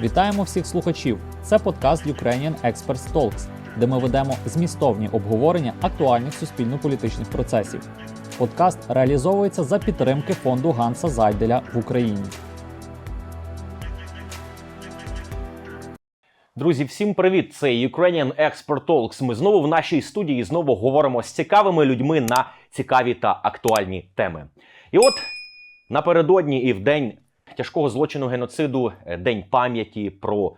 Вітаємо всіх слухачів! Це подкаст Ukrainian Experts Talks, де ми ведемо змістовні обговорення актуальних суспільно-політичних процесів. Подкаст реалізовується за підтримки фонду Ганса Зайделя в Україні. Друзі, всім привіт! Це Ukrainian Expert Talks. Ми знову в нашій студії знову говоримо з цікавими людьми на цікаві та актуальні теми. І от напередодні і в день тяжкого злочину геноциду, е, день пам'яті про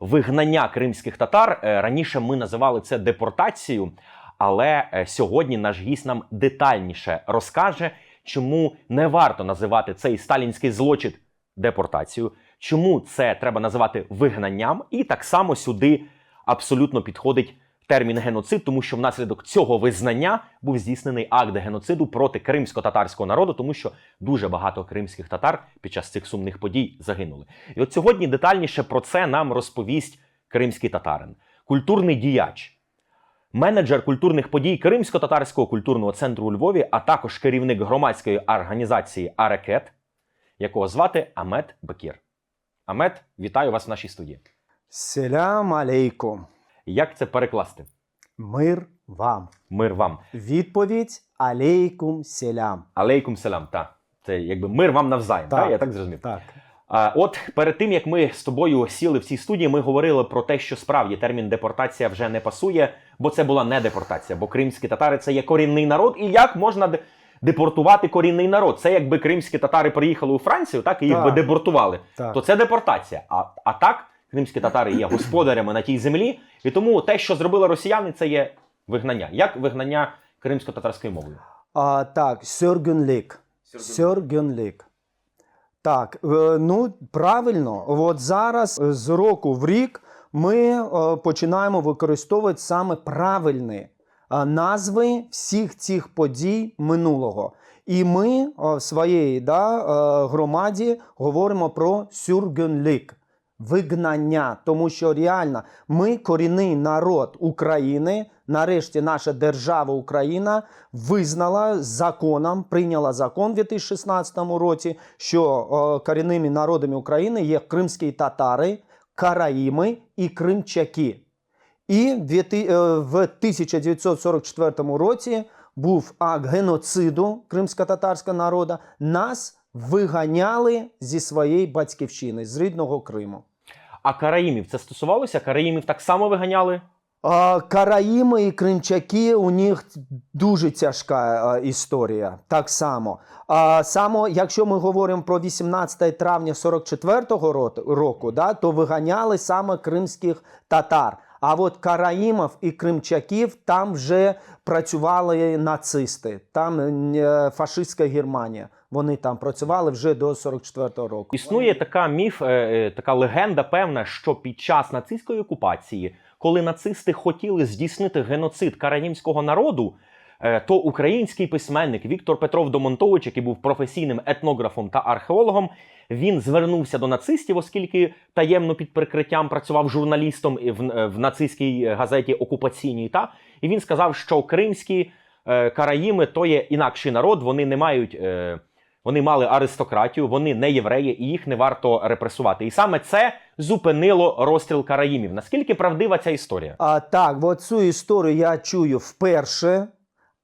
вигнання кримських татар. е, Раніше ми називали це депортацією, але е, сьогодні наш гість нам детальніше розкаже, чому не варто називати цей сталінський злочин депортацією, чому це треба називати вигнанням, і так само сюди абсолютно підходить термін геноцид, тому що внаслідок цього визнання був здійснений акт геноциду проти кримсько-татарського народу, тому що дуже багато кримських татар під час цих сумних подій загинули. І от сьогодні детальніше про це нам розповість кримський татарин, культурний діяч. Менеджер культурних подій Кримсько-татарського культурного центру у Львові, а також керівник громадської організації Арекет, якого звати Амет Бекір. Амет, вітаю вас в нашій студії. Селям алейкум. Як це перекласти? Мир вам. Мир вам. Відповідь алейкум селям. Алейкум селам. Та. Це якби мир вам навзаєм. Так. Та? Я так зрозумів. Так. А, от перед тим як ми з тобою сіли в цій студії, ми говорили про те, що справді термін депортація вже не пасує, бо це була не депортація, бо кримські татари це є корінний народ, і як можна де- депортувати корінний народ? Це якби кримські татари приїхали у Францію, так і їх Так. би депортували. Так. То це депортація. А, а так, кримські татари є господарями на тій землі, і тому те, що зробили росіяни, це є вигнання. Як вигнання кримсько-татарською мовою? А, так, сьоргюнлік. Сьоргюнлік. Так, е, ну правильно, от зараз е, з року в рік ми е, починаємо використовувати саме правильні назви всіх цих подій минулого. І ми в своїй да, громаді говоримо про сюргюнлік. Вигнання, тому що реально ми корінний народ України. Нарешті наша держава Україна визнала законом, прийняла закон у 2016 році, що е, корінними народами України є кримські татари, караїми і кримчаки. І в дві- е, в 1944 році був акт геноциду кримсько-татарського народу. Нас виганяли зі своєї батьківщини, з рідного Криму. А караїмів це стосувалося? Караїмів так само виганяли? Караїми і кримчаки у них дуже тяжка а, історія. Так само. А, само, якщо ми говоримо про 18 травня 44-го ро- року, да, то виганяли саме кримських татар. А от караїмів і кримчаків там вже працювали нацисти, там е, фашистська Германія. Вони там працювали вже до 44-го року. Існує така міф, е, е, така легенда певна, що під час нацистської окупації, коли нацисти хотіли здійснити геноцид караїмського народу, то український письменник Віктор Петров Домонтович, який був професійним етнографом та археологом, він звернувся до нацистів, оскільки таємно під прикриттям працював журналістом в, е, в нацистській газеті окупаційній. Та і він сказав, що кримські е, караїми то є інакший народ, вони не мають. Е, вони мали аристократію, вони не євреї, і їх не варто репресувати. І саме це зупинило розстріл караїмів. Наскільки правдива ця історія? А, так, от цю історію я чую вперше,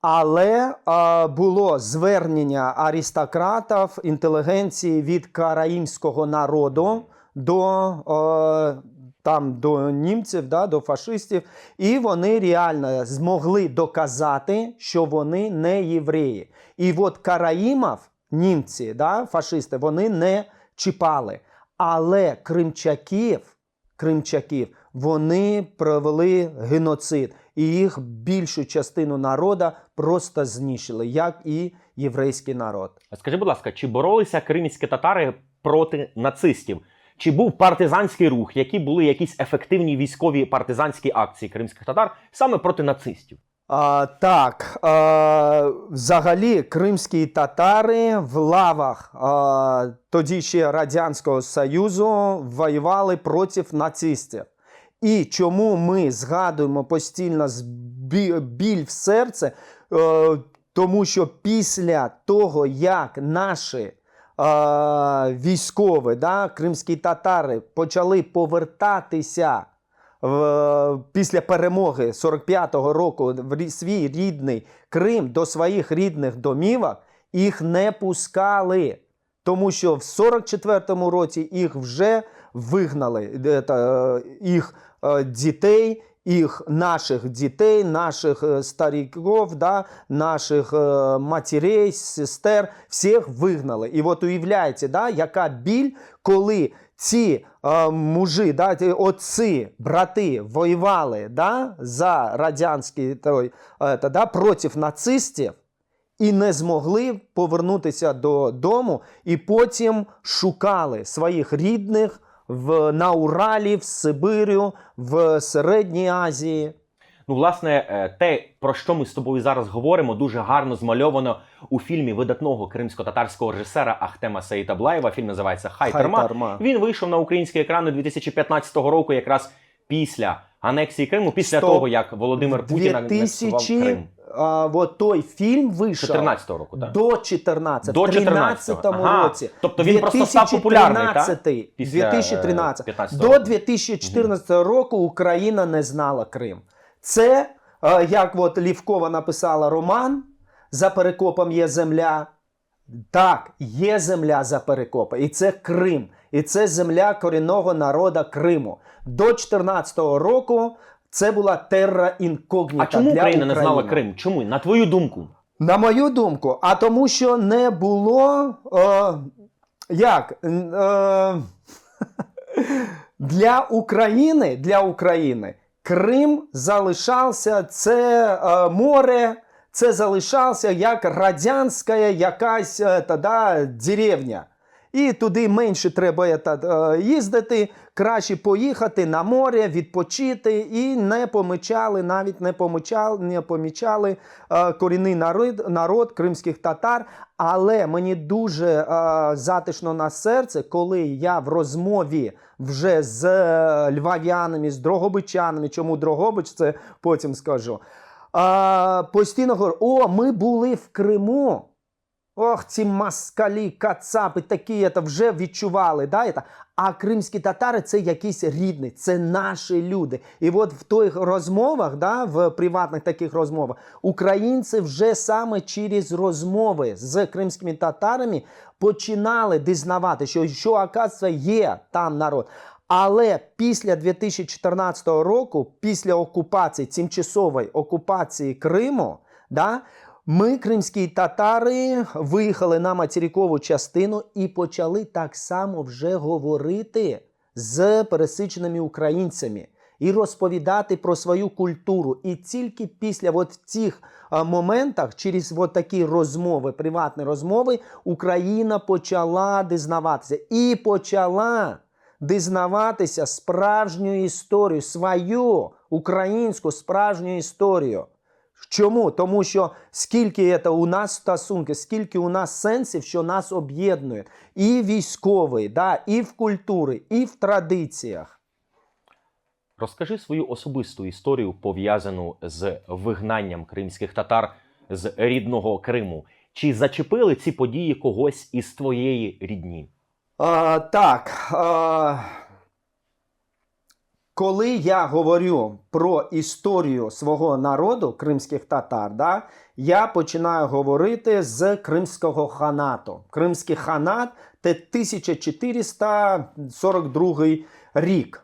але а, було звернення аристократів, інтелігенції від караїмського народу до, а, там, до німців, да, до фашистів, і вони реально змогли доказати, що вони не євреї. І от караїмів, німці, да, фашисти, вони не чіпали. Але кримчаків, кримчаків, вони провели геноцид, і їх більшу частину народу просто знищили, як і єврейський народ. Скажи, будь ласка, чи боролися кримські татари проти нацистів? Чи був партизанський рух, які були якісь ефективні військові партизанські акції кримських татар саме проти нацистів? А, так, а, взагалі кримські татари в лавах а, тоді ще Радянського Союзу воювали проти нацистів. І чому ми згадуємо постійно біль в серце? Е, тому що після того, як наші військові, да, кримські татари почали повертатися в, після перемоги 45-го року в свій рідний Крим до своїх рідних домівок, їх не пускали. Тому що в 44-му році їх вже вигнали, Е, е, їх е, дітей, їх наших дітей, наших стариків, да, наших матерей, сестер, всіх вигнали. І от уявляєте, да, яка біль, коли ці е, мужі, да, отці, брати воювали да, за радянський той, та, да, проти нацистів і не змогли повернутися додому, і потім шукали своїх рідних в, на Уралі, в Сибирю, в Середній Азії. Ну, власне, е, те, про що ми з тобою зараз говоримо, дуже гарно змальовано у фільмі видатного кримсько-татарського режисера Ахтема Сеїтаблаєва. Фільм називається Хайтарма. Хайтарма. Він вийшов на українські екрани 2015 року, якраз після анексії Криму, після Стоп. того як Володимир Путін анексував 2000, Крим. а, от той фільм вийшов 14 року, так? до 14 До в 13 14-го. Ага. році. Тобто він просто став популярний, так? 2013, Після, е, 2013. 15-го До року. 2014 року Україна не знала Крим. Це, е, як от Лівкова написала роман «За перекопом є земля». Так, є земля за перекопом, і це Крим. І це земля корінного народу Криму. До 2014 року це була терра інкогніта А чому для Україна не знала Крим? Чому? На твою думку? На мою думку, а тому, що не було е, як е, для України, для України Крим залишався це е, море, це залишався як радянська якась е, тоді деревня. І туди менше треба е, е, їздити, краще поїхати на море, відпочити і не помічали, навіть не помічали, не помічали корінний народ, народ кримських татар. Але мені дуже затишно на серце, коли я в розмові вже з львов'янами, з дрогобичанами, чому Дрогобич, це потім скажу. Е, постійно говорю, о, ми були в Криму. Ох, ці маскалі, кацапи такі це вже відчували. Да, це? А кримські татари це якісь рідні, це наші люди. І от в тих розмовах, да, в приватних таких розмовах, українці вже саме через розмови з кримськими татарами починали дізнавати, що, що оказується, є там народ. Але після 2014 року, після окупації, тимчасової окупації Криму, да, ми, кримські татари, виїхали на материкову частину і почали так само вже говорити з пересиченими українцями і розповідати про свою культуру. І тільки після от цих моментах, через от такі розмови, приватні розмови, Україна почала дізнаватися і почала дізнаватися справжню історію, свою українську справжню історію. Чому? Тому що скільки це у нас стосунки, скільки у нас сенсів, що нас об'єднує, і військовий, да, і в культурі, і в традиціях. Розкажи свою особисту історію, пов'язану з вигнанням кримських татар з рідного Криму. Чи зачепили ці події когось із твоєї рідні? А, так. А, коли я говорю про історію свого народу, кримських татар, да, я починаю говорити з Кримського ханату. Кримський ханат це 1442 рік.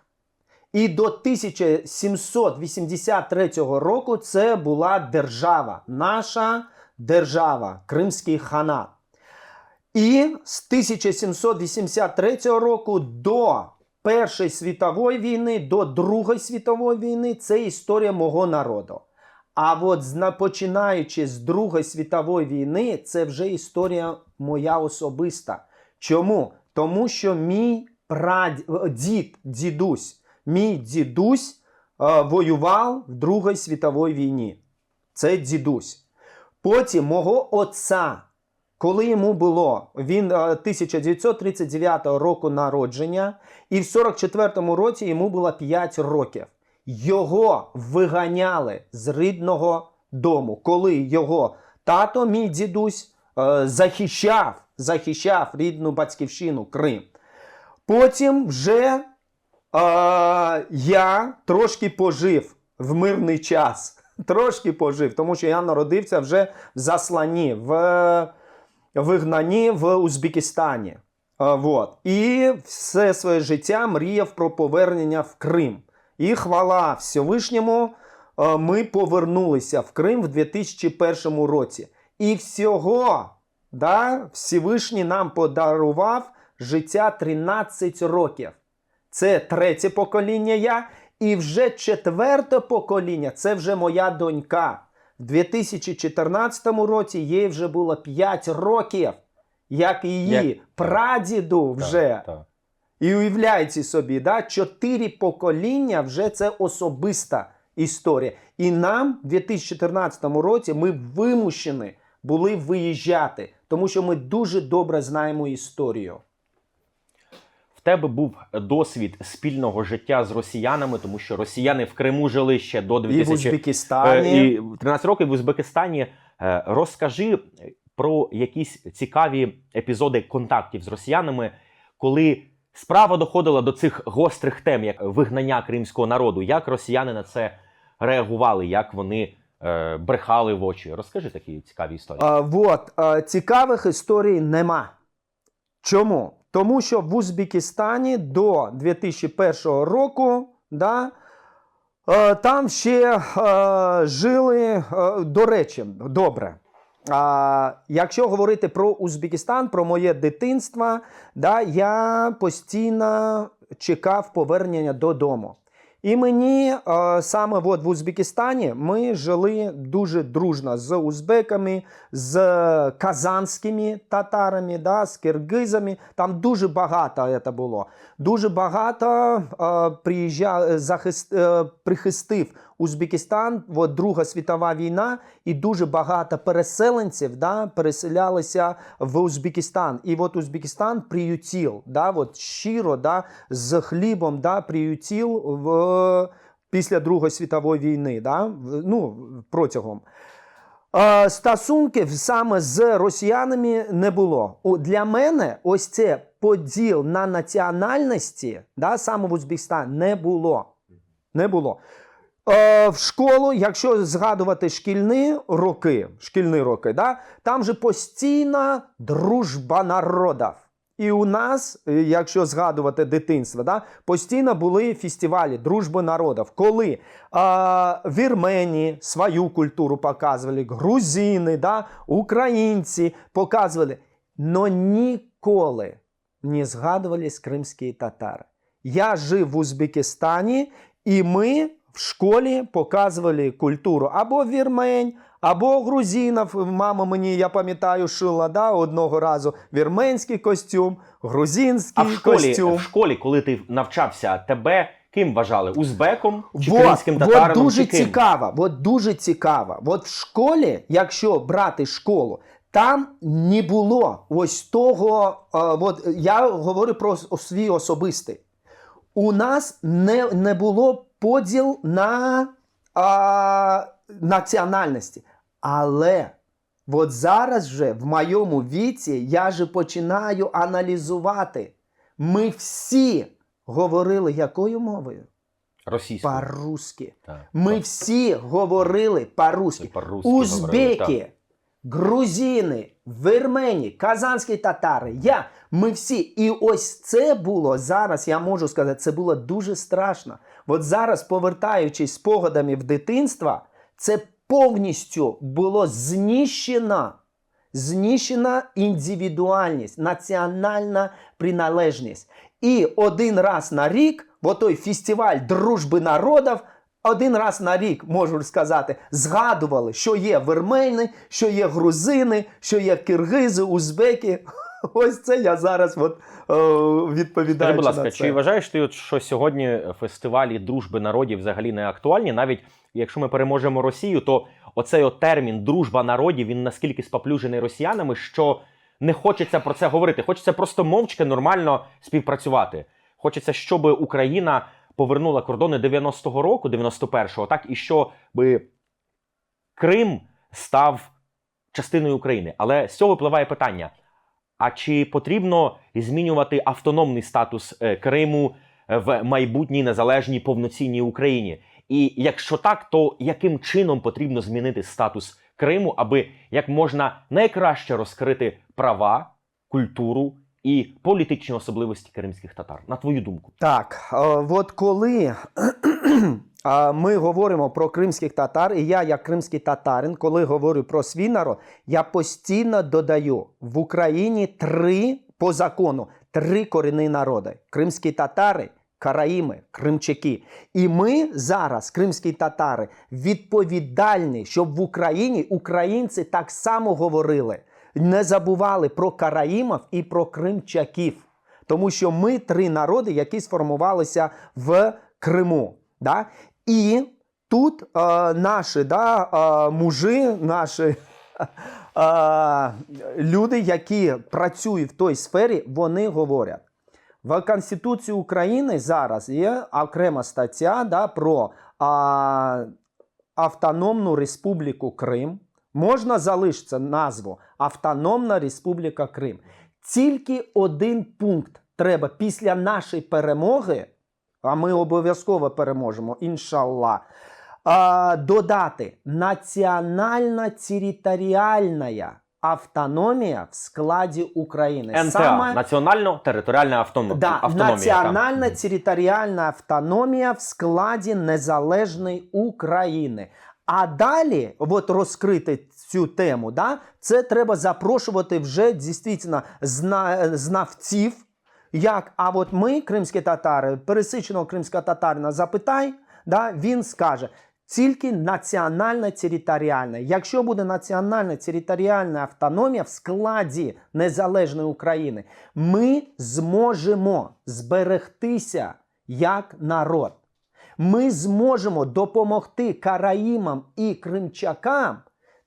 І до 1783 року це була держава, наша держава, Кримський ханат. І з 1783 року до Першої світової війни, до Другої світової війни це історія мого народу. А от починаючи з Другої світової війни, це вже історія моя особиста. Чому? Тому що мій прад... дід, дідусь, мій дідусь е, воював в Другій світовій війні. Це дідусь. Потім мого отця, коли йому було він е, 1939 року народження, і в 44-му році йому було 5 років. Його виганяли з рідного дому, коли його тато, мій дідусь, е, захищав, захищав рідну батьківщину Крим. Потім вже е, я трошки пожив в мирний час. Трошки пожив, тому що я народився вже в засланні, в вигнанні в Узбекистані. Вот. І все своє життя мріяв про повернення в Крим. І хвала Всевишньому, ми повернулися в Крим в 2001 році. І всього да, Всевишній нам подарував життя 13 років. Це третє покоління я. І вже четверте покоління це вже моя донька. В 2014 році їй вже було 5 років, як її Як- прадіду вже. Так, так. І уявляйте собі, да, чотири покоління вже це особиста історія. І нам в 2014 році ми вимушені були виїжджати, тому що ми дуже добре знаємо історію. В тебе був досвід спільного життя з росіянами, тому що росіяни в Криму жили ще до І в 2000... Узбекистані. Е, І 13 років в Узбекистані. Е, Розкажи про якісь цікаві епізоди контактів з росіянами, коли справа доходила до цих гострих тем, як вигнання кримського народу. Як росіяни на це реагували, як вони е, брехали в очі? Розкажи такі цікаві історії. А, вот, а, цікавих історій нема. Чому? Тому що в Узбекистані до 2001 року да, е, там ще е, жили, е, до речі, добре. А, якщо говорити про Узбекистан, про моє дитинство, да, я постійно чекав повернення додому. І мені е, саме от в Узбекистані ми жили дуже дружно з узбеками, з казанськими татарами, да, з киргизами. Там дуже багато це було. Дуже багато е, приїжджа, захист, е, прихистив Узбекистан, от Друга світова війна, і дуже багато переселенців да, переселялися в Узбекистан. І от Узбекистан приютив, да, от щиро да, з хлібом да, приютив в, після Другої світової війни. Да, ну, протягом. Стосунків саме з росіянами не було. Для мене ось це поділ на національності, да, саме в Узбекистані, не було. Не було. Е, в школу, якщо згадувати шкільні роки, шкільні роки, да, там же постійна дружба народів. І у нас, е, якщо згадувати дитинство, да, постійно були фестивалі дружби народів, коли е, вірмені свою культуру показували, грузини, да, українці показували, но ніколи не згадувались кримські татари. Я жив в Узбекистані, і ми в школі показували культуру або вірмень, або грузинів. Мама мені, я пам'ятаю, шила да, одного разу вірменський костюм, грузинський А в школі, костюм. в школі, коли ти навчався, тебе ким вважали? Узбеком чи Вот, кримським вот татарином? дуже чи ким? цікаво. От дуже цікаво. От в школі, якщо брати школу, там не було ось того. е, от я говорю про свій особистий. У нас не, не було поділ на а, національності. Але от зараз вже в моєму віці я же починаю аналізувати. Ми всі говорили якою мовою? Російською. По-русски. Ми так. всі говорили по-русски. Говорили, Узбеки, грузини, вірмені, казанські татари. Я. Ми всі. І ось це було зараз, я можу сказати, це було дуже страшно. От зараз, повертаючись спогадами в дитинство, це повністю було знищено. Знищена індивідуальність, національна приналежність. І один раз на рік, в той фестиваль дружби народів, один раз на рік, можу сказати, згадували, що є вірмени, що є грузини, що є киргизи, узбеки. Ось це я зараз от, відповідаю. Будь ласка, на чи вважаєш ти, от, що сьогодні фестивалі дружби народів взагалі не актуальні? Навіть якщо ми переможемо Росію, то оцей от термін дружба народів він наскільки споплюжений росіянами, що не хочеться про це говорити. Хочеться просто мовчки нормально співпрацювати. Хочеться, щоб Україна повернула кордони 90-го року, 91-го, так і щоб Крим став частиною України. Але з цього випливає питання: А чи потрібно змінювати автономний статус е, Криму е, в майбутній незалежній повноцінній Україні? І якщо так, то яким чином потрібно змінити статус Криму, аби як можна найкраще розкрити права, культуру і політичні особливості кримських татар? На твою думку? Так, е, от коли е, ми говоримо про кримських татар, і я, як кримський татарин, коли говорю про свій народ, я постійно додаю в Україні три по закону три корінні народи: кримські татари. Караїми, кримчаки. І ми зараз, кримські татари, відповідальні, щоб в Україні українці так само говорили, не забували про караїмів і про кримчаків. Тому що ми три народи, які сформувалися в Криму. Да? І тут е, наші да, е, мужи, наші е, люди, які працюють в той сфері, вони говорять. В Конституції України зараз є окрема стаття да, про а, Автономну Республіку Крим. Можна залишити назву Автономна Республіка Крим. Тільки один пункт треба після нашої перемоги, а ми обов'язково переможемо, іншалла, а, додати національна територіальна автономія в складі України. НТА Саме- національно-територіальна автономія. Да, автономія. національна територіальна автономія в складі незалежної України. А далі, от розкрити цю тему, да, це треба запрошувати вже дійсно зна, знавців. Як, а от ми, кримські татари, пересиченого кримського татарина запитай, да, він скаже. Тільки національна територіальна. Якщо буде національна територіальна автономія в складі незалежної України, ми зможемо зберегтися як народ. Ми зможемо допомогти караїмам і кримчакам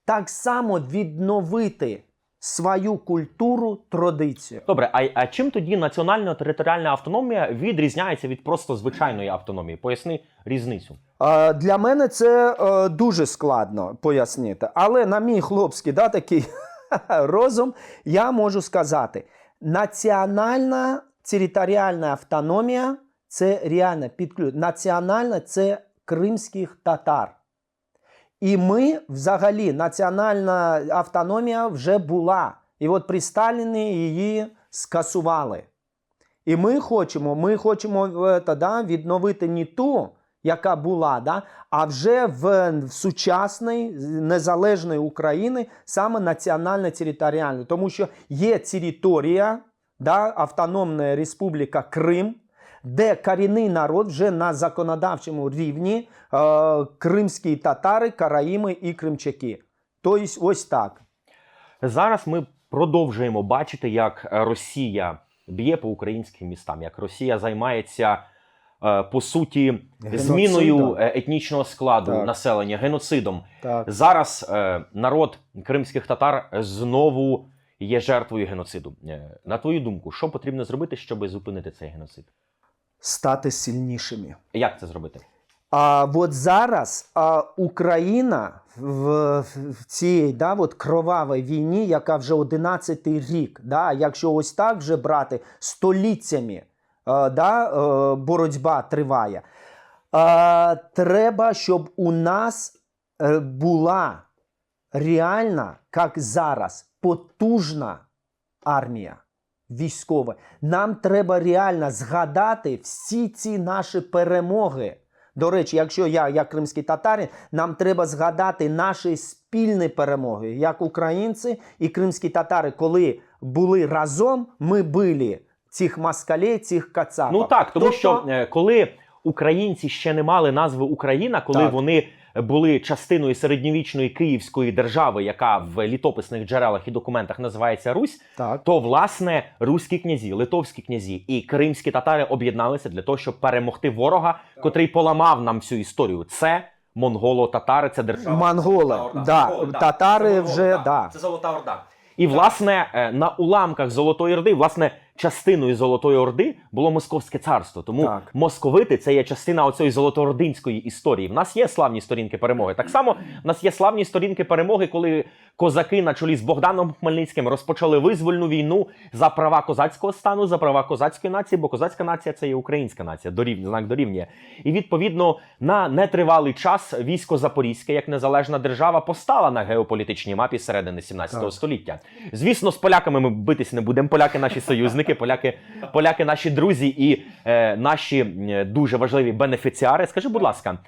так само відновити свою культуру, традицію. Добре, а, а чим тоді національно-територіальна автономія відрізняється від просто звичайної автономії? Поясни різницю. Е, Для мене це е, дуже складно пояснити. Але на мій хлопський да, такий розум, я можу сказати: національна територіальна автономія це реально підключ. Національна це кримських татар. І ми взагалі національна автономія вже була. І от при Сталіні її скасували. І ми хочемо, ми хочемо е, да, відновити не ту, яка була, да, а вже в, в сучасної незалежної України саме національно територіальна. Тому що є територія, да, Автономна Республіка Крим, де корінний народ вже на законодавчому рівні е, кримські татари, караїми і кримчаки. Тобто ось так. Зараз ми продовжуємо бачити, як Росія б'є по українським містам, як Росія займається е, по суті Геноцидом. зміною е, етнічного складу Так. населення, геноцидом. так. Зараз е, народ кримських татар знову є жертвою геноциду. На твою думку, що потрібно зробити, щоб зупинити цей геноцид? Стати сильнішими. Як це зробити? А от зараз а, Україна в, в цій да, от кровавій війні, яка вже 11-й рік, да, якщо ось так вже брати століттями, а, да, е, боротьба триває. А, треба, щоб у нас е, була реальна, як зараз, потужна армія військова. Нам треба реально згадати всі ці наші перемоги. До речі, якщо я, як кримський татарин, нам треба згадати наші спільні перемоги, як українці і кримські татари, коли були разом, ми били цих москалей, цих кацапів. Ну так, тому Тобто- що е, коли українці ще не мали назви Україна, коли Так. вони були частиною середньовічної київської держави, яка в літописних джерелах і документах називається Русь, так. то власне руські князі, литовські князі і кримські татари об'єдналися для того, щоб перемогти ворога, котрий поламав нам всю історію. Це монголо-татари, це держава. Монголи, Золота да, Монголи, да. татари Це монголи, вже да. да. Це Золота Орда. І власне е, на уламках Золотої Орди, власне, частиною Золотої Орди було Московське царство. Тому Так. московити це є частина оцієї золотоординської історії. В нас є славні сторінки перемоги. Так само в нас є славні сторінки перемоги, коли козаки на чолі з Богданом Хмельницьким розпочали визвольну війну за права козацького стану, за права козацької нації, бо козацька нація це є українська нація, дорівнює, знак дорівнює. І відповідно на нетривалий час військо Запорізьке, як незалежна держава, постала на геополітичній мапі середини 17 Так. століття. Звісно, з поляками ми битись не будемо. Поляки наші союзники, поляки, поляки наші друзі і е, наші дуже важливі бенефіціари. Скажи, будь ласка,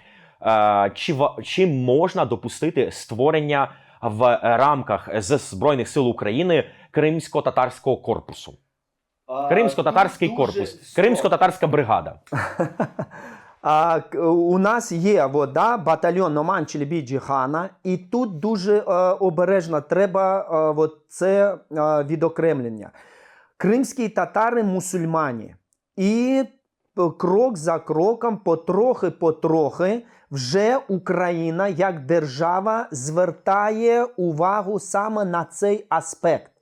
е, чи, чи можна допустити створення в рамках з Збройних сил України Кримсько-татарського корпусу? Кримсько-татарський корпус, Кримсько-татарська бригада. А, у нас є вода, батальйон Номан Челебіджі Хана, і тут дуже е, обережно треба е, от це е, відокремлення. Кримські татари мусульмані. І крок за кроком, потрохи-потрохи, вже Україна як держава звертає увагу саме на цей аспект.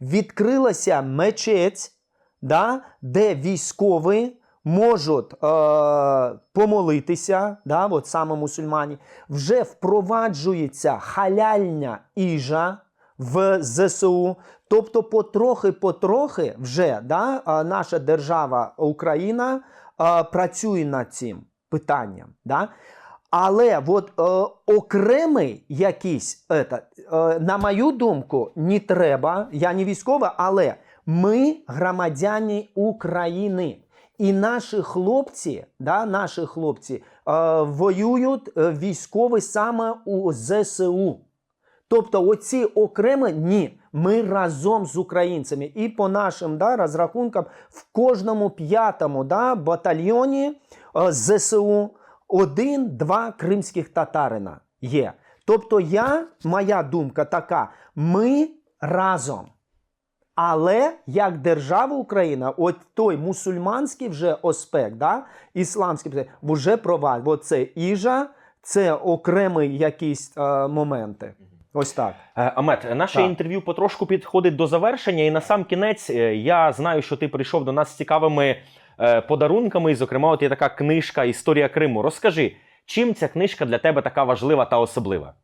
Відкрилася мечеть, да, де військові можуть е, помолитися, да, от саме мусульмані, вже впроваджується халяльня їжа в ЗСУ. Тобто, потрохи-потрохи вже да, наша держава Україна працює над цим питанням. Да? Але от е, окремий якийсь, е, на мою думку, не треба. Я не військова, але ми громадяни України. І наші хлопці, да, наші хлопці е, воюють е, військові саме у ЗСУ. Тобто, оці окремі ні, ми разом з українцями. І по нашим да, розрахункам в кожному п'ятому да, батальйоні е, ЗСУ один-два кримських татарина є. Тобто, я, моя думка така: ми разом. Але як держава Україна, от той мусульманський вже аспект, да, ісламський вже провадить. От це іжа, це окремі якісь е, моменти. Ось так. Е, Амет, наше Так. інтерв'ю потрошку підходить до завершення, і на сам кінець е, я знаю, що ти прийшов до нас з цікавими е, подарунками. І, зокрема, от є така книжка Історія Криму. Розкажи, чим ця книжка для тебе така важлива та особлива?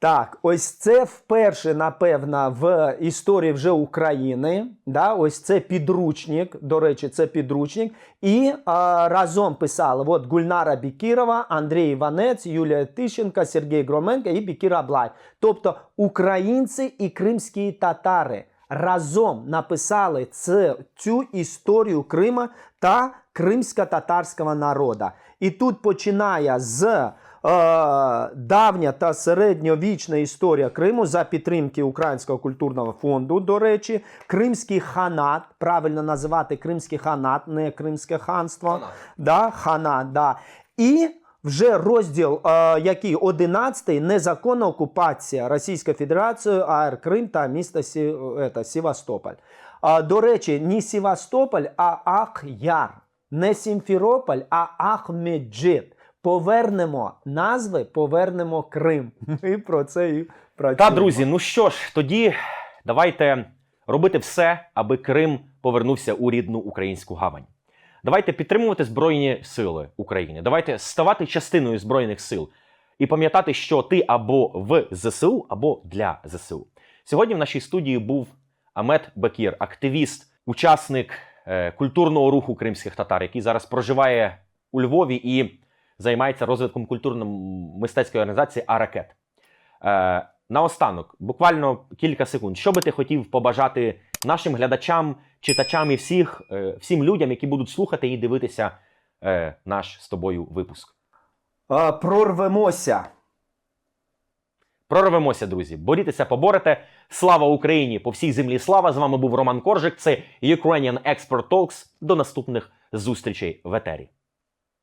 Так, ось це вперше, напевно, в історії вже України. Да? Ось це підручник. До речі, це підручник. І а, разом писали от Гульнара Бікірова, Андрій Іванець, Юлія Тищенка, Сергій Громенко і Бікіра Блай. Тобто українці і кримські татари разом написали це, цю історію Крима та кримсько-татарського народу. І тут починає з давня та середньовічна історія Криму за підтримки Українського культурного фонду. До речі, Кримський ханат, правильно називати Кримський ханат, не Кримське ханство. Ханат. Да, ханат, да. І вже розділ, е, який 11 незаконна окупація Російською Федерацією, АР Крим та міста Сі, ета, Севастополь. А, до речі, не Севастополь, а Ах-Яр. Не Сімферополь, а Ахмеджит. Повернемо назви, повернемо Крим. Ми про це і працюємо. Та, друзі, ну що ж, тоді давайте робити все, аби Крим повернувся у рідну українську гавань. Давайте підтримувати Збройні Сили України. Давайте ставати частиною Збройних сил і пам'ятати, що ти або в ЗСУ, або для ЗСУ. Сьогодні в нашій студії був Амет Бакір, активіст, учасник е, культурного руху кримських татар, який зараз проживає у Львові і займається розвитком культурно-мистецької організації Аракет. Е, наостанок, буквально кілька секунд. Що би ти хотів побажати нашим глядачам, читачам і всіх, е, всім людям, які будуть слухати і дивитися е, наш з тобою випуск? А, прорвемося. Прорвемося, друзі. Борітеся, поборете. Слава Україні! По всій землі слава! З вами був Роман Коржик. Це Ukrainian Expert Talks. До наступних зустрічей в етері.